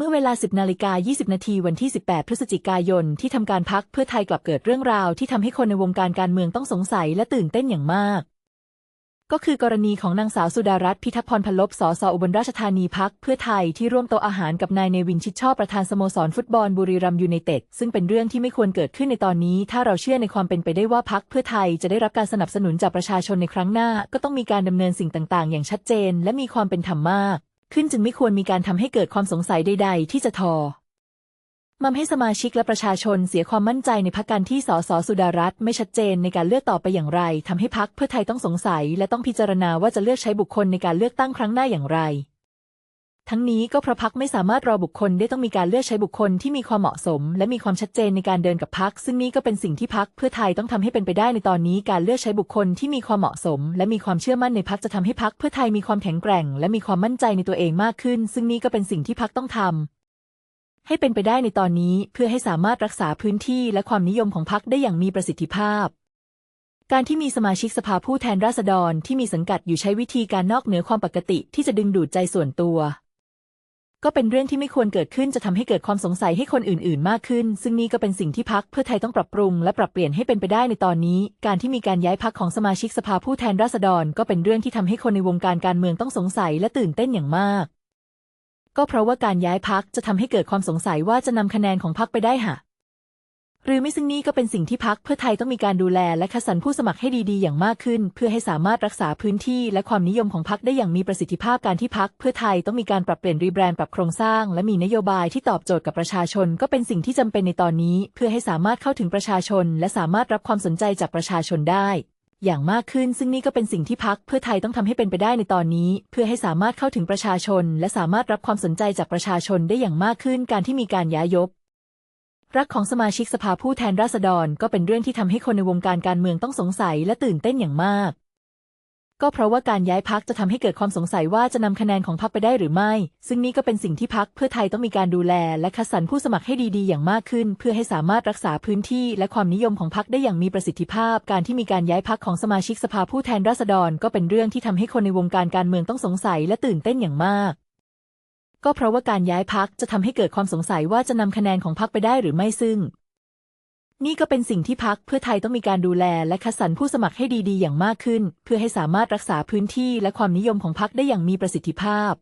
เมื่อเวลา 10นาฬิกา20 นาทีวันที่ 18 พฤศจิกายนที่ทำการพักเพื่อไทยกลับเกิดเรื่องราวที่ทำให้คนในวงการการเมืองต้องสงสัยและตื่นเต้นอย่างมาก ก็คือกรณีของนางสาวสุดารัตน์พิทักษ์พรพลบสสอุบลราชธานีพักเพื่อไทยที่ร่วมโต๊ะอาหารกับนายเนวินชิดชอบประธานสโมสรฟุตบอลบุรีรัมยูไนเต็ดซึ่งเป็นเรื่องที่ไม่ควรเกิดขึ้นในตอนนี้ ถ้าเราเชื่อในความเป็นไปได้ว่าพักเพื่อไทยจะได้รับการสนับสนุนจากประชาชนในครั้งหน้า ก็ต้องมีการดำเนินสิ่งต่าง ๆ อย่างชัดเจน และมีความเป็นธรรมมาก ขึ้นจึงไม่ควรมีการทำให้เกิดความสงสัยใด ๆ ที่จะทอมัมให้สมาชิกและประชาชนเสียความมั่นใจในพักการที่สสสุดารัตน์ไม่ชัดเจนในการเลือกต่อไปอย่างไรทำให้พักเพื่อไทยต้องสงสัย และต้องพิจารณาว่าจะเลือกใช้บุคคลในการเลือกตั้งครั้งหน้าอย่างไร ทั้งนี้ก็เพราะพักไม่สามารถรอบุคคลได้ต้องมีการเลือกใช้บุคคลที่มีความเหมาะสม และมีความชัดเจนในการเดินกับพัก ซึ่งนี่ก็เป็นสิ่งที่พักเพื่อไทยต้องทำให้เป็นไปได้ในตอนนี้การเลือกใช้บุคคลที่มีความเหมาะสม และมีความเชื่อมั่นในพักจะทำให้พักเพื่อไทยมีความแข็งแกร่ง และมีความมั่นใจในตัวเองมากขึ้น ซึ่งนี่ก็เป็นสิ่งที่พักต้องทำให้เป็นไปได้ในตอนนี้เพื่อให้สามารถรักษาพื้นที่และความนิยมของพรรคได้อย่างมีประสิทธิภาพการที่มีสมาชิกสภาผู้แทนราษฎรที่มีสังกัดอยู่ใช้วิธีการนอกเหนือความปกติที่จะดึงดูดใจส่วนตัว ก็เป็นเรื่องที่ไม่ควรเกิดขึ้นจะทำให้เกิดความสงสัยให้คนอื่น ๆ มากขึ้น ซึ่งนี่ก็เป็นสิ่งที่พักเพื่อไทยต้องปรับปรุง และปรับเปลี่ยนให้เป็นไปได้ในตอนนี้ การที่มีการย้ายพักของสมาชิกสภาผู้แทนราษฎร ก็เป็นเรื่องที่ทำให้คนในวงการการเมืองต้องสงสัยและตื่นเต้นอย่างมาก ก็เพราะว่าการย้ายพักจะทำให้เกิดความสงสัยว่าจะนำคะแนนของพักไปได้หะ หรือไม่ซึ่งนี่ก็เป็นสิ่งที่พักเพื่อไทยต้องมีการดูแลและคัดสรรผู้สมัครให้ดีๆ อย่างมากขึ้น เพื่อให้สามารถรักษาพื้นที่และความนิยมของพักได้อย่างมีประสิทธิภาพการที่พักเพื่อไทยต้องมีการปรับเปลี่ยนรีแบรนด์ปรับโครงสร้าง และมีนโยบายที่ตอบโจทย์กับประชาชน ก็เป็นสิ่งที่จำเป็นในตอนนี้ เพื่อให้สามารถเข้าถึงประชาชน และสามารถรับความสนใจจากประชาชนได้อย่างมากขึ้นซึ่งนี่ก็เป็นสิ่งที่พักเพื่อไทยต้องทำให้เป็นไปได้ในตอนนี้ เพื่อให้สามารถเข้าถึงประชาชน และสามารถรับความสนใจจากประชาชนได้อย่างมากขึ้น การที่มีการย้ายยบ รักของสมาชิกสภาผู้แทนราษฎรก็เป็นเรื่องที่ทำให้คนในวงการการเมืองต้องสงสัยและตื่นเต้นอย่างมาก ก็เพราะว่าการย้ายพักจะทำให้เกิดความสงสัยว่าจะนำคะแนนของพรรคไปได้หรือไม่ ซึ่งนี่ก็เป็นสิ่งที่พักเพื่อไทยต้องมีการดูแล และคัดสรรผู้สมัครให้ดีๆ อย่างมากขึ้น เพื่อให้สามารถรักษาพื้นที่ และความนิยมของพรรคได้อย่างมีประสิทธิภาพ การที่มีการย้ายพักของสมาชิกสภาผู้แทนราษฎร ก็เป็นเรื่องที่ทำให้คนในวงการการเมืองต้องสงสัยและตื่นเต้นอย่างมาก ก็เพราะว่าการย้ายพักจะทำให้เกิดความสงสัยว่าจะนำคะแนนของพักไปได้หรือไม่ซึ่ง นี่ก็เป็นสิ่งที่พักเพื่อไทยต้องมีการดูแลและคัดสรรผู้สมัครให้ดีๆ อย่างมากขึ้น เพื่อให้สามารถรักษาพื้นที่และความนิยมของพักได้อย่างมีประสิทธิภาพ